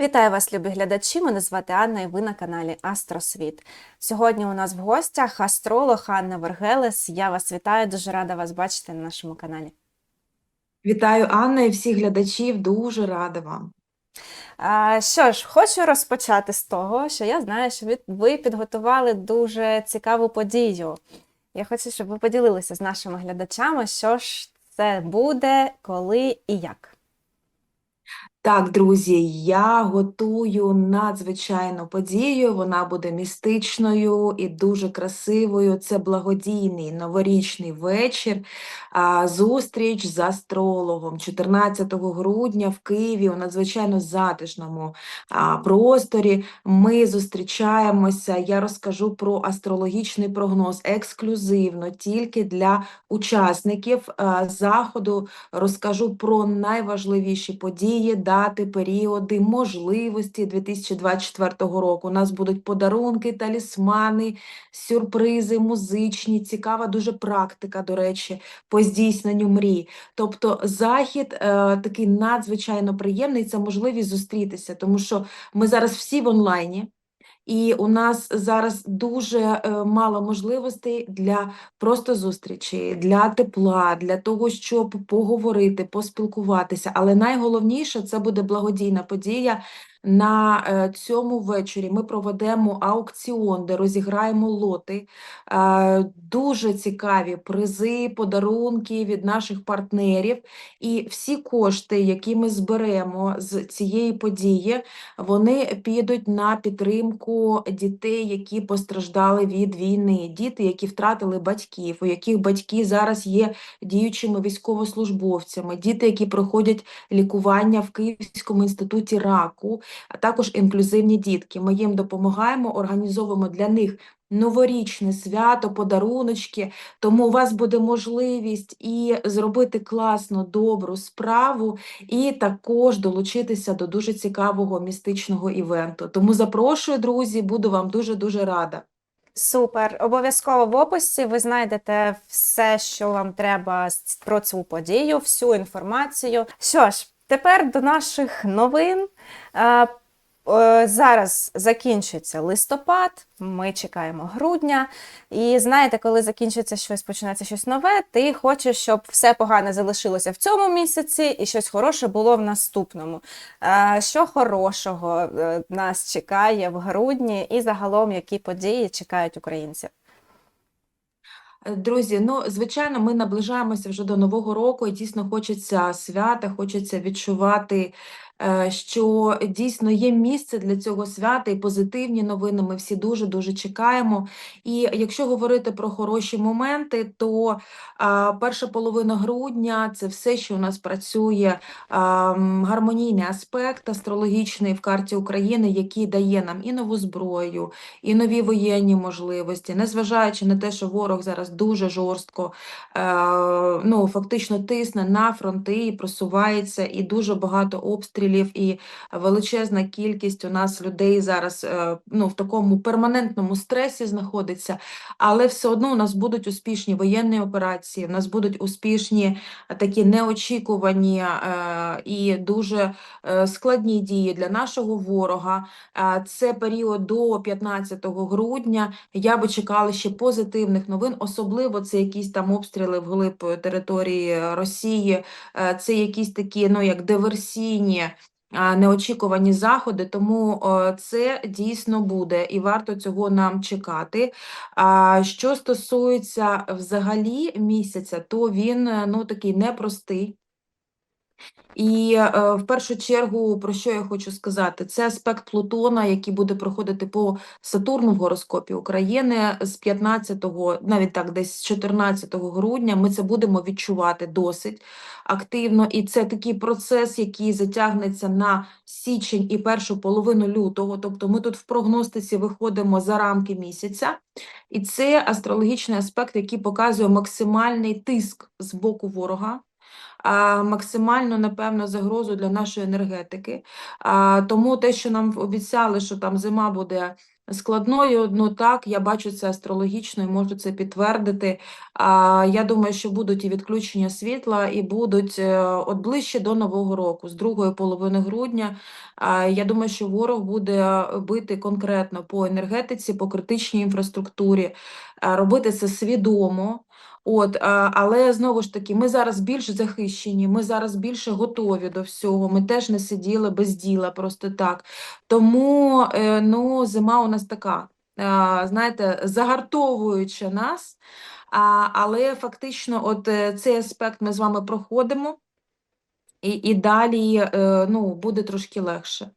Вітаю вас, любі глядачі! Мене звати Анна і ви на каналі Астросвіт. Сьогодні у нас в гостях астролог Анна Вергелес. Я вас вітаю, дуже рада вас бачити на нашому каналі. Вітаю, Анна, і всіх глядачів. Дуже рада вам. А, що ж, хочу розпочати з того, що я знаю, що ви, ви підготували дуже цікаву подію. Я хочу, щоб ви поділилися з нашими глядачами, що ж це буде, коли і як. Так, друзі, я готую надзвичайну подію. Вона буде містичною і дуже красивою. Це благодійний новорічний вечір. Зустріч з астрологом 14 грудня в Києві у надзвичайно затишному просторі. Ми зустрічаємося. Я розкажу про астрологічний прогноз ексклюзивно тільки для учасників заходу. Розкажу про найважливіші події, дати, періоди, можливості 2024 року. У нас будуть подарунки, талісмани, сюрпризи, музичні, цікава дуже практика, до речі, по здійсненню мрій. Тобто захід е, такий надзвичайно приємний, це можливість зустрітися, тому що ми зараз всі в онлайні. І у нас зараз дуже е, мало можливостей для просто зустрічі, для тепла, для того, щоб поговорити, поспілкуватися. Але найголовніше це буде благодійна подія. На е, цьому вечорі ми проведемо аукціон, де розіграємо лоти. Е, Дуже цікаві призи, подарунки від наших партнерів. І всі кошти, які ми зберемо з цієї події, вони підуть на підтримку дітей, які постраждали від війни, діти, які втратили батьків, у яких батьки зараз є діючими військовослужбовцями, діти, які проходять лікування в Київському інституті раку, а також інклюзивні дітки. Ми їм допомагаємо, організовуємо для них. Новорічне свято, подаруночки, тому у вас буде можливість і зробити класну, добру справу, і також долучитися до дуже цікавого містичного івенту. Тому запрошую, друзі, буду вам дуже-дуже рада. Супер! Обов'язково в описі ви знайдете все, що вам треба про цю подію, всю інформацію. Що ж, тепер до наших новин. Е, е, Зараз закінчується листопад, ми чекаємо грудня. І знаєте, коли закінчується щось, починається щось нове, ти хочеш, щоб все погане залишилося в цьому місяці і щось хороше було в наступному. Е, Що хорошого нас чекає в грудні і загалом, які події чекають українців? Друзі, ну звичайно, ми наближаємося вже до Нового року, і дійсно хочеться свята, хочеться відчувати, що дійсно є місце для цього свята і позитивні новини. Ми всі дуже дуже чекаємо. І якщо говорити про хороші моменти, то перша половина грудня це все, що у нас працює, гармонійний аспект астрологічний в карті України, який дає нам і нову зброю, і нові воєнні можливості, незважаючи на те, що ворог зараз дуже жорстко е, ну, фактично тисне на фронти і просувається, і дуже багато обстрілів, і величезна кількість у нас людей зараз е, ну, в такому перманентному стресі знаходиться, але все одно у нас будуть успішні воєнні операції, у нас будуть успішні такі неочікувані е, і дуже е, складні дії для нашого ворога. Це період до 15 грудня. Я би чекала ще позитивних новин, особливо це якісь там обстріли вглиб території Росії, це якісь такі, ну як диверсійні. Неочікувані заходи, тому це дійсно буде, і варто цього нам чекати. Що стосується взагалі місяця, то він е, ну такий непростий. І е, в першу чергу, про що я хочу сказати, це аспект Плутона, який буде проходити по Сатурну в гороскопі України з 15-го, навіть так, десь з 14 грудня. Ми це будемо відчувати досить активно. І це такий процес, який затягнеться на січень і першу половину лютого. Тобто ми тут в прогностиці виходимо за рамки місяця. І це астрологічний аспект, який показує максимальний тиск з боку ворога а, максимальну, напевно, загрозу для нашої енергетики. Тому те, що нам обіцяли, що там зима буде Складною, ну так, я бачу це астрологічно і можу це підтвердити. А, я думаю, що будуть і відключення світла, і будуть е, от ближче до Нового року, з другої половини грудня. А, я думаю, що ворог буде бити конкретно по енергетиці, по критичній інфраструктурі, робити це свідомо. От, але знову ж таки, ми зараз більш захищені, ми зараз більше готові до всього. Ми теж не сиділи без діла, просто так. Тому е, ну, зима у нас така, знаєте, загартовуюча нас, але фактично, от е, цей аспект ми з вами проходимо, і, і далі е, ну, буде трошки легше.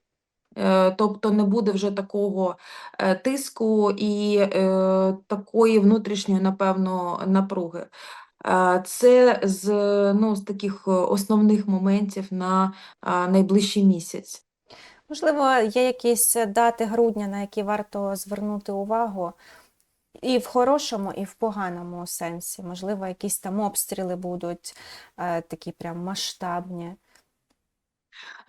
Е, Тобто не буде вже такого е, тиску і е, такої внутрішньої, напевно, напруги. Це з, ну, з таких основних моментів на найближчий місяць. Можливо, є якісь дати грудня, на які варто звернути увагу, і в хорошому, і в поганому сенсі. Можливо, якісь там обстріли будуть такі прям масштабні.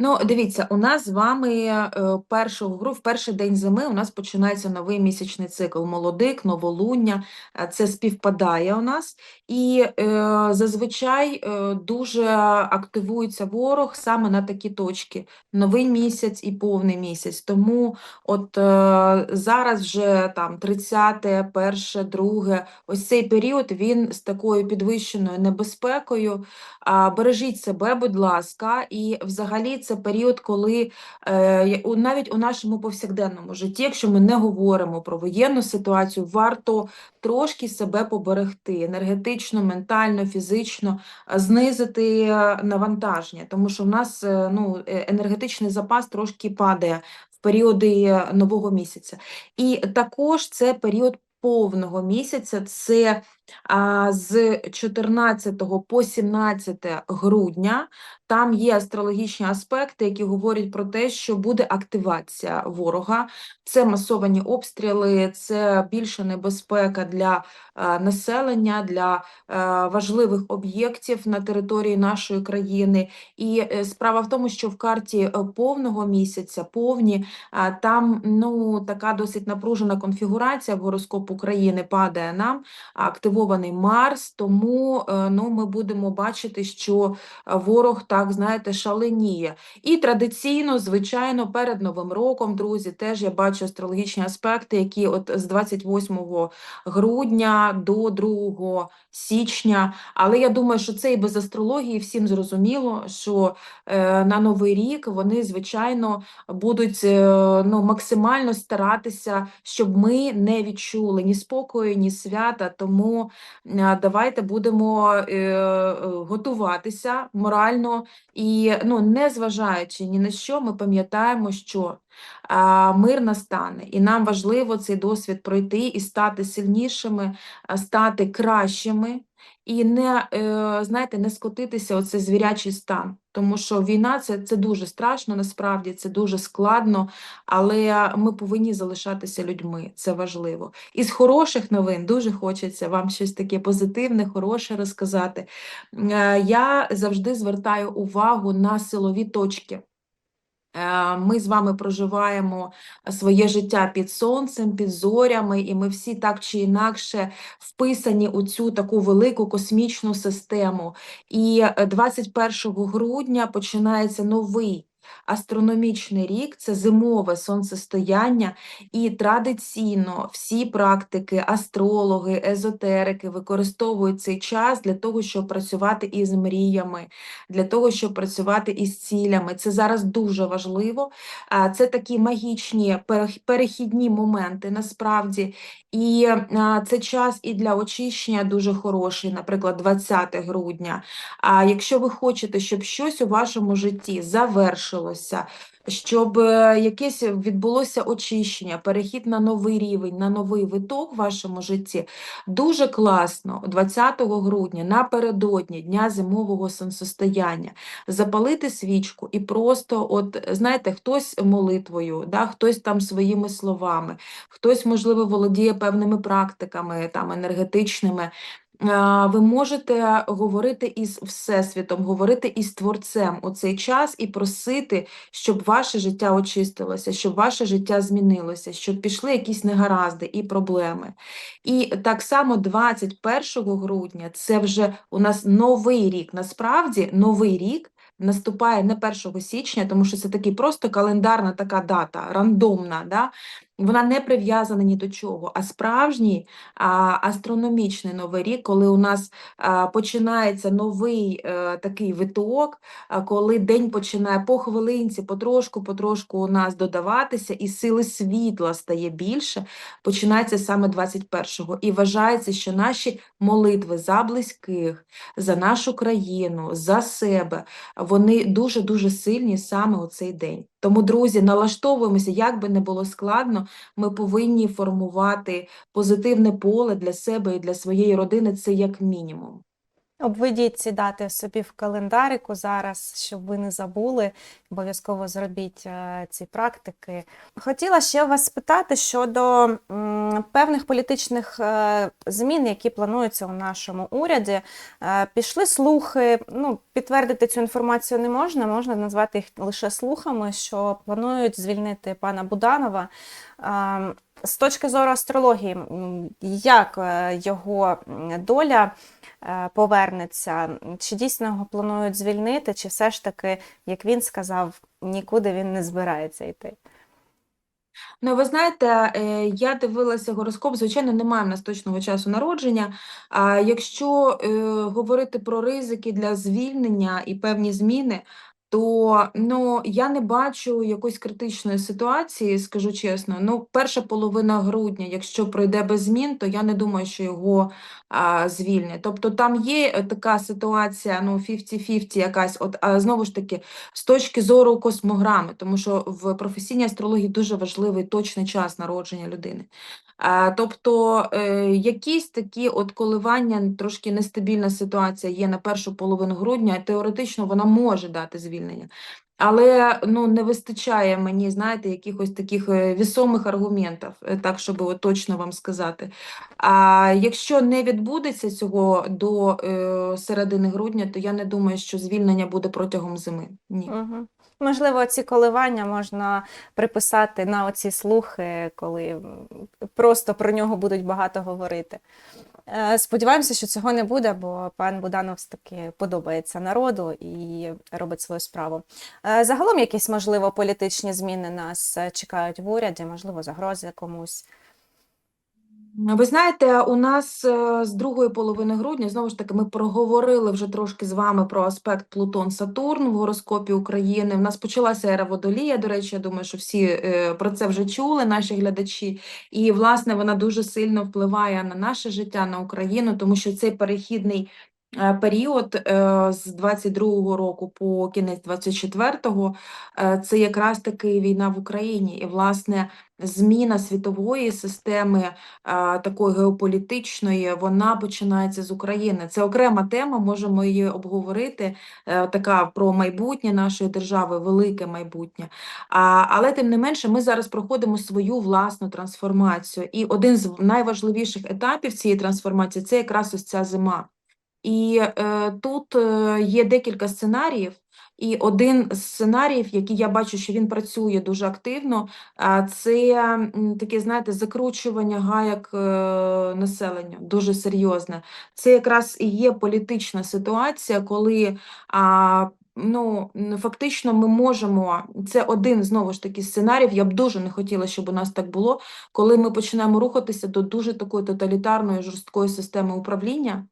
Ну, дивіться, у нас з вами е, першого гру, в перший день зими у нас починається новий місячний цикл. Молодик, новолуння, е, це співпадає у нас. І е, зазвичай е, дуже активується ворог саме на такі точки: новий місяць і повний місяць. Тому от е, зараз вже там 30, 1, 2, ось цей період він з такою підвищеною небезпекою. Бережіть себе, будь ласка, і взагалі це період, коли е, навіть у нашому повсякденному житті, якщо ми не говоримо про воєнну ситуацію, варто трошки себе поберегти енергетично, ментально, фізично, знизити е, навантаження, тому що в нас е, ну, е, енергетичний запас трошки падає в періоди е, нового місяця. І також це період повного місяця, це з 14 по 17 грудня там є астрологічні аспекти, які говорять про те, що буде активація ворога. Це масовані обстріли, це більша небезпека для е, населення, для е, важливих об'єктів на території нашої країни. І е, справа в тому, що в карті повного місяця, повні, там ну, така досить напружена конфігурація в гороскоп України падає нам активований Марс, тому е, ну, ми будемо бачити, що е, ворог так, знаєте, шаленіє. І традиційно, звичайно, перед Новим роком, друзі, теж я бачу астрологічні аспекти, які от з 28 грудня до 2 січня. Але я думаю, що це і без астрології всім зрозуміло, що е, на Новий рік вони, звичайно, будуть ну, максимально старатися, щоб ми не відчули ні спокою, ні свята. Тому е, давайте будемо е, готуватися морально і ну, не зважаючи ні на що, ми пам'ятаємо, що мир настане, і нам важливо цей досвід пройти і стати сильнішими, стати кращими. І не, е, знаєте, не скотитися оце звірячий стан, тому що війна це, це дуже страшно, насправді це дуже складно, але ми повинні залишатися людьми, це важливо. Із хороших новин дуже хочеться вам щось таке позитивне, хороше розказати. Е, Я завжди звертаю увагу на силові точки. Е, Ми з вами проживаємо своє життя під сонцем, під зорями, і ми всі так чи інакше вписані у цю таку велику космічну систему. І е, 21 грудня починається новий астрономічний рік, це зимове сонцестояння, і традиційно всі практики, астрологи, езотерики використовують цей час для того, щоб працювати із мріями, для того, щоб працювати із цілями. Це зараз дуже важливо. Це такі магічні перехідні моменти насправді. І це час і для очищення дуже хороший, наприклад, 20 грудня. А якщо ви хочете, щоб щось у вашому житті завершилося, щоб е, якесь відбулося очищення, перехід на новий рівень, на новий виток в вашому житті, дуже класно 20 грудня напередодні Дня зимового сонцестояння запалити свічку і просто, от знаєте, хтось молитвою, да, хтось там своїми словами, хтось, можливо, володіє певними практиками там енергетичними. Ви можете говорити із Всесвітом, говорити із Творцем у цей час і просити, щоб ваше життя очистилося, щоб ваше життя змінилося, щоб пішли якісь негаразди і проблеми. І так само 21 грудня це вже у нас новий рік. Насправді новий рік наступає не 1 січня, тому що це такий просто календарна така дата, рандомна. Да? Вона не прив'язана ні до чого, а справжній а, астрономічний новий рік, коли у нас а, починається новий е, такий виток, а, коли день починає по хвилинці, потрошку, потрошку у нас додаватися, і сили світла стає більше, починається саме 21-го. І вважається, що наші молитви за близьких, за нашу країну, за себе, вони дуже-дуже сильні саме у цей день. Тому, друзі, налаштовуємося, як би не було складно, ми повинні формувати позитивне поле для себе і для своєї родини, це як мінімум. Обведіть ці дати собі в календарику зараз, щоб ви не забули. Обов'язково зробіть е, ці практики. Хотіла ще вас спитати щодо певних політичних е, змін, які плануються у нашому уряді. Е, Пішли слухи. Ну, підтвердити цю інформацію не можна, можна назвати їх лише слухами, що планують звільнити пана Буданова. З точки зору астрології, як його доля повернеться? Чи дійсно його планують звільнити, чи все ж таки, як він сказав, нікуди він не збирається йти? Ну, ви знаєте, е, я дивилася гороскоп, звичайно, немає в нас точного часу народження. А якщо е, говорити про ризики для звільнення і певні зміни, то ну, я не бачу якоїсь критичної ситуації, скажу чесно. Ну, перша половина грудня, якщо пройде без змін, то я не думаю, що його а, звільнять. Тобто там є е, така ситуація, ну, 50-50 якась, от, а, знову ж таки, з точки зору космограми, тому що в професійній астрології дуже важливий точний час народження людини. А, тобто е, якісь такі от коливання, трошки нестабільна ситуація є на першу половину грудня, теоретично вона може дати звільнення. Але ну, не вистачає мені, знаєте, якихось таких е, вісомих аргументів, е, так, щоб от точно вам сказати. А якщо не відбудеться цього до е, середини грудня, то я не думаю, що звільнення буде протягом зими. Ні. Угу. Можливо, ці коливання можна приписати на оці слухи, коли просто про нього будуть багато говорити. Е, Сподіваємося, що цього не буде, бо пан Буданов таки подобається народу і робить свою справу. Е, Загалом якісь, можливо, політичні зміни нас е, чекають в уряді, можливо, загрози комусь. Ви знаєте, у нас е, з другої половини грудня, знову ж таки, ми проговорили вже трошки з вами про аспект Плутон-Сатурн в гороскопі України. У нас почалася ера Водолія, до речі, я думаю, що всі е, про це вже чули, наші глядачі. І, власне, вона дуже сильно впливає на наше життя, на Україну, тому що цей перехідний період е, з 22-го року по кінець 24-го е, це якраз таки війна в Україні. І, власне, зміна світової системи е, такої геополітичної, вона починається з України. Це окрема тема, можемо її обговорити, е, така про майбутнє нашої держави, велике майбутнє. Але тим не менше, ми зараз проходимо свою власну трансформацію. І один з найважливіших етапів цієї трансформації це якраз ось ця зима. І е, тут е, є декілька сценаріїв. І один з сценаріїв, який я бачу, що він працює дуже активно, це таке, знаєте, закручування гаяк е, населення, дуже серйозне. Це якраз і є політична ситуація, коли ну, фактично ми можемо, це один знову ж таки сценаріїв, я б дуже не хотіла, щоб у нас так було, коли ми починаємо рухатися до дуже такої тоталітарної жорсткої системи управління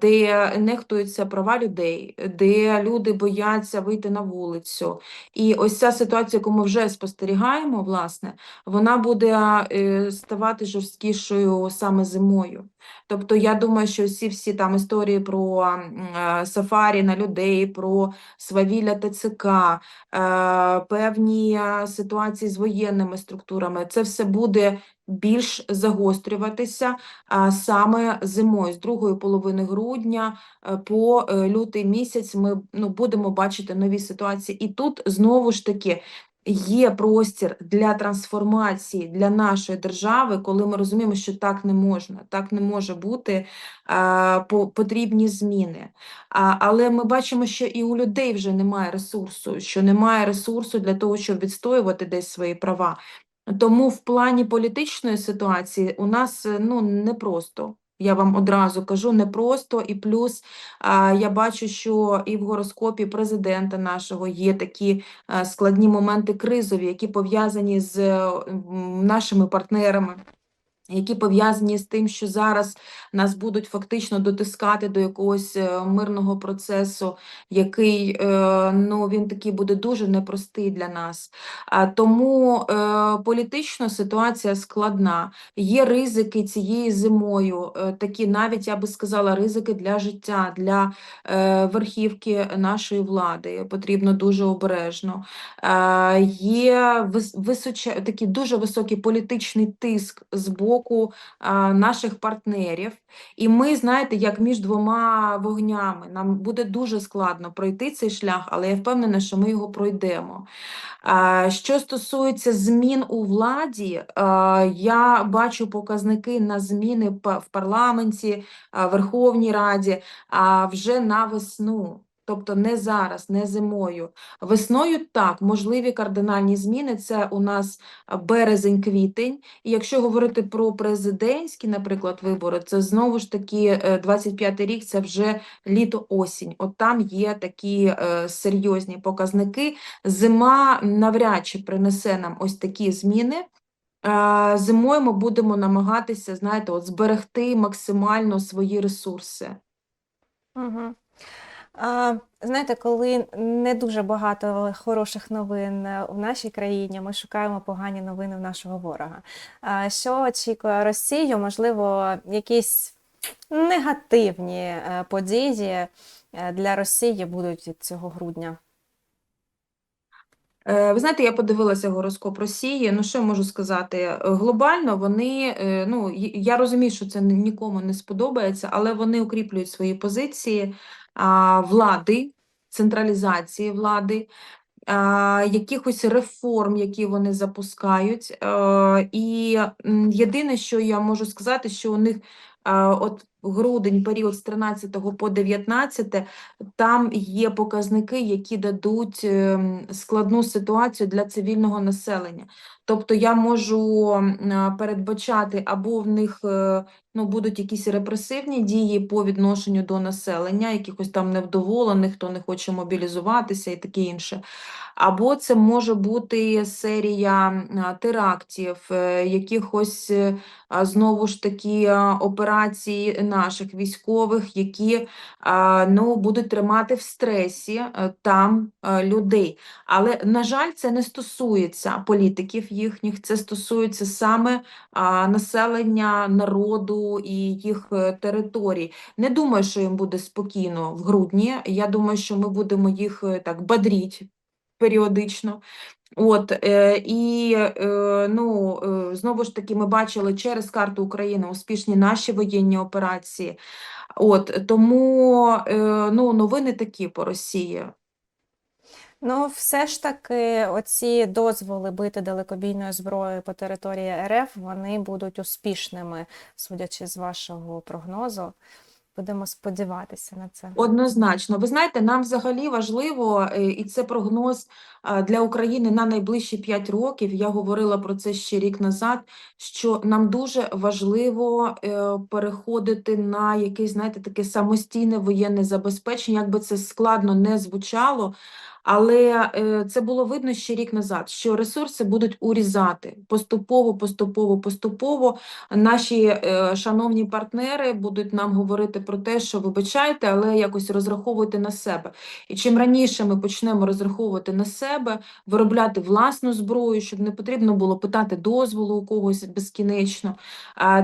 де нехтуються права людей, де люди бояться вийти на вулицю. І ось ця ситуація, яку ми вже спостерігаємо, власне, вона буде е, ставати жорсткішою саме зимою. Тобто я думаю, що всі всі там історії про е, сафарі на людей, про свавілля ТЦК, е, певні е, ситуації з воєнними структурами, це все буде більш загострюватися а, саме зимою, з другої половини грудня е, по е, лютий місяць ми ну, будемо бачити нові ситуації. І тут знову ж таки є простір для трансформації для нашої держави, коли ми розуміємо, що так не можна, так не може бути, по- потрібні зміни. Але ми бачимо, що і у людей вже немає ресурсу, що немає ресурсу для того, щоб відстоювати десь свої права. Тому в плані політичної ситуації у нас е, ну, непросто. Я вам одразу кажу, непросто. І плюс я бачу, що і в гороскопі президента нашого є такі складні моменти кризові, які пов'язані з нашими партнерами. Які пов'язані з тим, що зараз нас будуть фактично дотискати до якогось е, мирного процесу, який е, ну, він такий буде дуже непростий для нас. Тому е, політично ситуація складна. Є ризики цією зимою, такі навіть я би сказала, ризики для життя, для верхівки нашої влади. Потрібно дуже обережно. Є вис- такий дуже високий політичний тиск з боку е, наших партнерів. І ми, знаєте, як між двома вогнями. Нам буде дуже складно пройти цей шлях, але я впевнена, що ми його пройдемо. Що стосується змін у владі, я бачу показники на зміни в парламенті, Верховній Раді, а вже на весну. Тобто не зараз, не зимою. Весною так, можливі кардинальні зміни. Це у нас березень-квітень. І якщо говорити про президентські, наприклад, вибори, це знову ж таки 25-й рік, це вже літо-осінь. От там є такі е, серйозні показники. Зима навряд чи принесе нам ось такі зміни. Е, Зимою ми будемо намагатися, знаєте, от зберегти максимально свої ресурси. Угу. А, знаєте, коли не дуже багато хороших новин е, у нашій країні, ми шукаємо погані новини в нашого ворога. А, що очікує Росію? Можливо, якісь негативні е, події е, для Росії будуть від цього грудня. Ви знаєте, я подивилася гороскоп Росії. Ну, що я можу сказати? Глобально вони, ну, я розумію, що це нікому не сподобається, але вони укріплюють свої позиції влади, централізації влади, якихось реформ, які вони запускають. Е, І єдине, що я можу сказати, що у них от грудень, період з 13 по 19, там є показники, які дадуть ем, складну ситуацію для цивільного населення. Тобто я можу передбачати, або в них е, ну, будуть якісь репресивні дії по відношенню до населення, якихось там невдоволених, хто не хоче мобілізуватися і таке інше. Або це може бути серія терактів, е, якихось е, знову ж таки операцій наших військових, які ну, будуть тримати в стресі е, там е, людей. Але, на жаль, це не стосується політиків їхніх, це стосується саме населення, народу і їх е, територій. Не думаю, що їм буде спокійно в грудні. Я думаю, що ми будемо їх так бадріть періодично. От, е, і е, ну, е, знову ж таки, ми бачили через карту України успішні наші воєнні операції. От, тому ну, новини такі по Росії. Ну, все ж таки, оці дозволи бити далекобійною зброєю по території РФ, вони будуть успішними, судячи з вашого прогнозу. Будемо сподіватися на це. Однозначно. Ви знаєте, нам взагалі важливо, е, і це прогноз для України на найближчі 5 років. Я говорила про це ще рік назад, що нам дуже важливо е, переходити на якесь, знаєте, таке самостійне воєнне забезпечення, якби це складно не звучало. Але е, це було видно ще рік назад, що ресурси будуть урізати поступово, поступово, поступово. Наші е, шановні партнери будуть нам говорити про те, що вибачайте, але якось розраховуйте на себе. І чим раніше ми почнемо розраховувати на себе, виробляти власну зброю, щоб не потрібно було питати дозволу у когось безкінечно,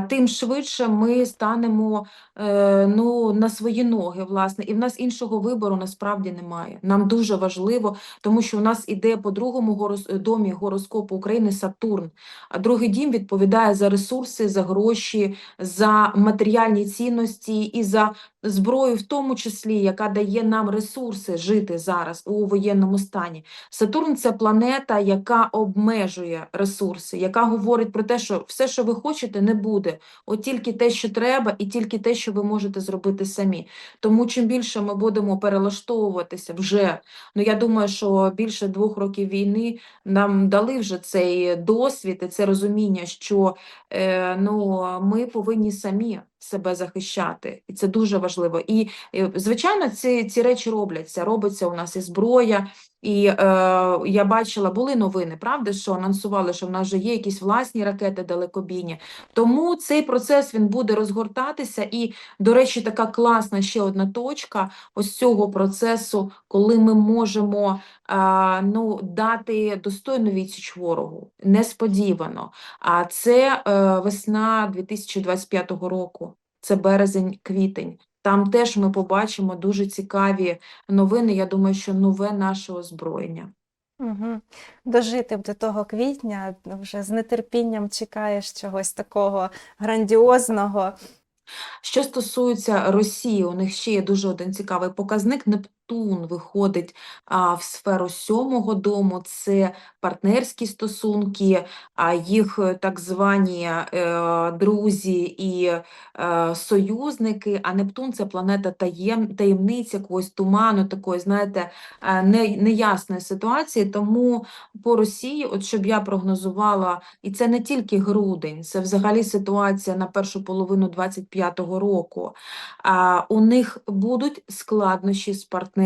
тим швидше ми станемо е, ну, на свої ноги, власне, і в нас іншого вибору насправді немає. Нам дуже важливо важливо, тому що у нас іде по другому горос- домі гороскопу України Сатурн. А другий дім відповідає за ресурси, за гроші, за матеріальні цінності і за зброю, в тому числі, яка дає нам ресурси жити зараз у воєнному стані. Сатурн це планета, яка обмежує ресурси, яка говорить про те, що все, що ви хочете, не буде. От тільки те, що треба, і тільки те, що ви можете зробити самі. Тому чим більше ми будемо перелаштовуватися вже, ну я думаю, що більше двох років війни нам дали вже цей досвід і це розуміння, що е, ну, ми повинні самі себе захищати, і це дуже важливо. І, е, звичайно, ці, ці речі робляться. Робиться у нас і зброя, і е, я бачила, були новини, правда, що анонсували, що в нас вже є якісь власні ракети далекобійні. Тому цей процес він буде розгортатися. І, до речі, така класна ще одна точка ось цього процесу, коли ми можемо а, ну, дати достойну відсіч ворогу, несподівано. А це е, весна 2025 року, це березень-квітень. Там теж ми побачимо дуже цікаві новини. Я думаю, що нове наше озброєння. Угу. Дожити до того квітня, вже з нетерпінням чекаєш чогось такого грандіозного. Що стосується Росії, у них ще є дуже один цікавий показник. Нептун виходить а, в сферу сьомого дому, це партнерські стосунки, а їх е, так звані е, друзі і е, союзники. А Нептун це планета таєм, таємниць, якогось туману, такої, знаєте, е, не, неясної ситуації. Тому по Росії, от щоб я прогнозувала, і це не тільки грудень, це взагалі ситуація на першу половину 25-го року. А, у них будуть складнощі з партнерами.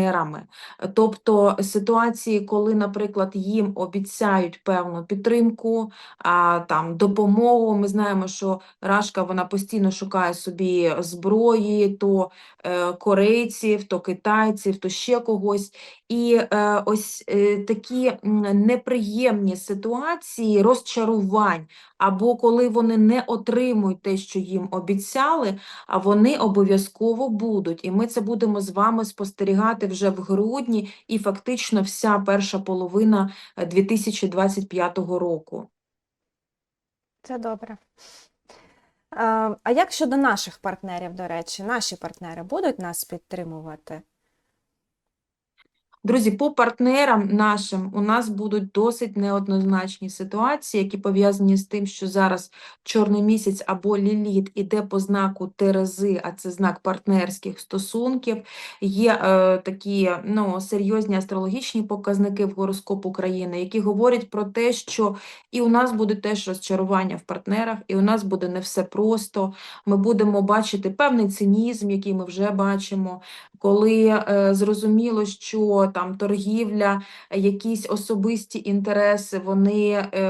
Тобто ситуації, коли, наприклад, їм обіцяють певну підтримку, а, там, допомогу. Ми знаємо, що Рашка вона постійно шукає собі зброї, то е, корейців, то китайців, то ще когось. І е, ось е, такі неприємні ситуації розчарувань, або коли вони не отримують те, що їм обіцяли, а вони обов'язково будуть. І ми це будемо з вами спостерігати вже в грудні і фактично вся перша половина е, 2025 року. Це добре. А, а як щодо наших партнерів, до речі, наші партнери будуть нас підтримувати? Друзі, по партнерам нашим у нас будуть досить неоднозначні ситуації, які пов'язані з тим, що зараз чорний місяць або ліліт іде по знаку Терези, а це знак партнерських стосунків. Є е, такі ну, серйозні астрологічні показники в гороскопу країни, які говорять про те, що і у нас буде теж розчарування в партнерах, і у нас буде не все просто. Ми будемо бачити певний цинізм, який ми вже бачимо, коли е, зрозуміло, що там торгівля, якісь особисті інтереси, вони е,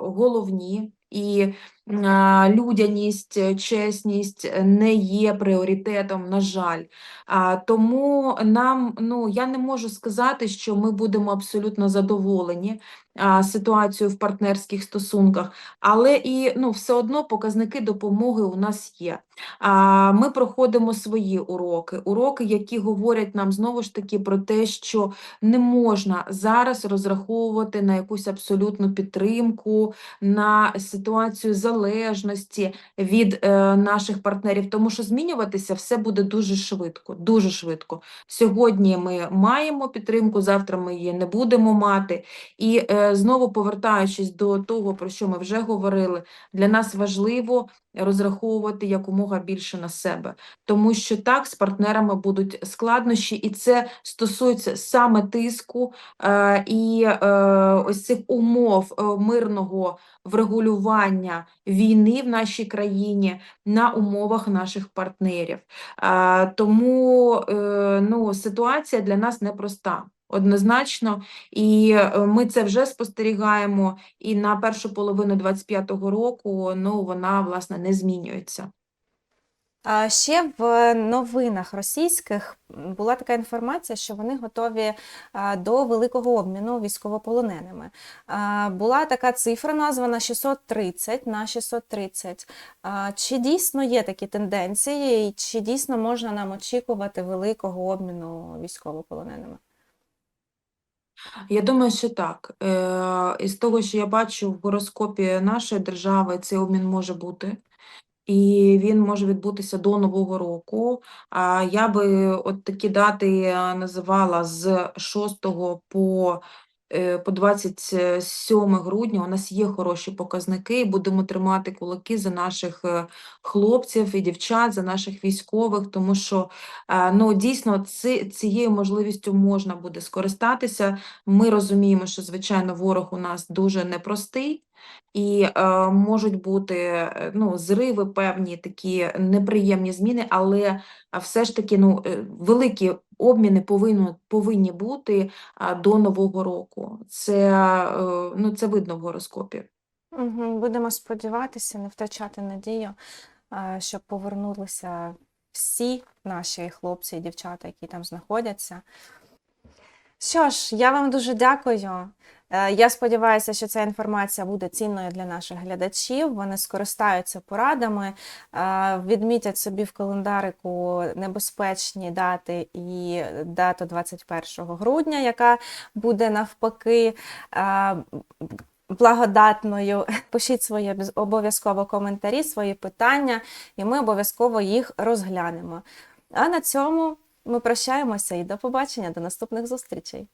головні. І людяність, е, чесність е, не є пріоритетом, на жаль. Тому нам, ну, я не можу сказати, що ми будемо абсолютно задоволені ситуацією в партнерських стосунках, але і ну, все одно показники допомоги у нас є. Ми проходимо свої уроки, уроки, які говорять нам знову ж таки про те, що не можна зараз розраховувати на якусь абсолютну підтримку, на ситуацію залежності від е, наших партнерів, тому що змінюватися все буде дуже швидко, дуже швидко. Сьогодні ми маємо підтримку, завтра ми її не будемо мати. І е, знову повертаючись до того, про що ми вже говорили, для нас важливо розраховувати якомога більше на себе, тому що так з партнерами будуть складнощі, і це стосується саме тиску е, і е, ось цих умов е, мирного врегулювання війни в нашій країні на умовах наших партнерів. Тому е, ну, ситуація для нас непроста. Однозначно, і е, ми це вже спостерігаємо, і на першу половину 25-го року ну, вона, власне, не змінюється. Ще в новинах російських була така інформація, що вони готові до великого обміну військовополоненими. Була така цифра названа 630 на 630. Чи дійсно є такі тенденції, і чи дійсно можна нам очікувати великого обміну військовополоненими? Я думаю, що так. Е, із того, що я бачу в гороскопі нашої держави, цей обмін може бути. І він може відбутися до Нового року. А я би от такі дати називала з 6 по, е, по 27 грудня. У нас є хороші показники, і будемо тримати кулаки за наших е, хлопців і дівчат, за наших військових, тому що е, ну, дійсно ці, цією можливістю можна буде скористатися. Ми розуміємо, що звичайно ворог у нас дуже непростий. І е, можуть бути е, ну, зриви, певні такі неприємні зміни, але все ж таки ну, е, великі обміни повинні, повинні бути до Нового року. Це, е, ну, це видно в гороскопі. Угу. Будемо сподіватися, не втрачати надію, е, щоб повернулися всі наші хлопці і дівчата, які там знаходяться. Що ж, я вам дуже дякую. Е, Я сподіваюся, що ця інформація буде цінною для наших глядачів. Вони скористаються порадами, е, відмітять собі в календарику небезпечні дати і дату 21 грудня, яка буде навпаки е, благодатною. Пишіть свої обов'язково коментарі, свої питання, і ми обов'язково їх розглянемо. А на цьому ми прощаємося і до побачення, до наступних зустрічей.